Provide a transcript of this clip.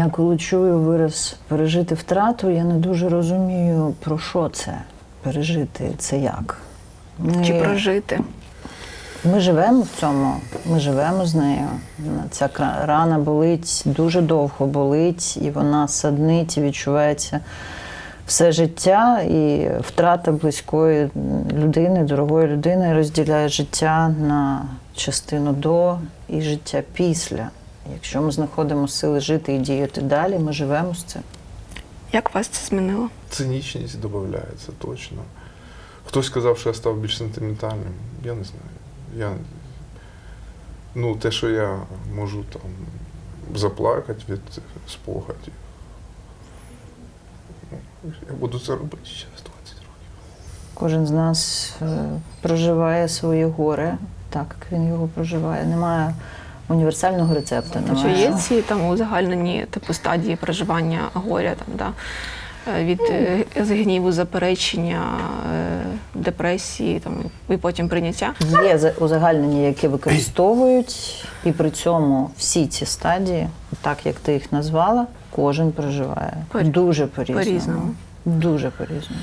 Я коли чую вираз пережити втрату, я не дуже розумію, про що це пережити, це як. Ми, Чи прожити? ми живемо в цьому, ми живемо з нею. Ця рана болить, дуже довго болить, і вона саднить і відчувається все життя. І втрата близької людини, дорогої людини розділяє життя на частину до і життя після. Якщо ми знаходимо сили жити і діяти далі, ми живемо з цим. Як вас це змінило? Цинічність додається точно. Хтось сказав, що я став більш сентиментальним. Я не знаю. Я, ну, те, що я можу там заплакати від спогадів. Я буду це робити через 20 років. Кожен з нас е, проживає своє горе, так як він його проживає. Немає універсального рецепту. Чи Немає. є ці там узагальнені типу стадії проживання горя, там, да? Е, від е, з гніву, заперечення, е, депресії там, і потім прийняття? Є за- узагальнення, які використовують, і при цьому всі ці стадії, так як ти їх назвала, кожен проживає По- дуже по-різному. по-різному. Дуже по-різному.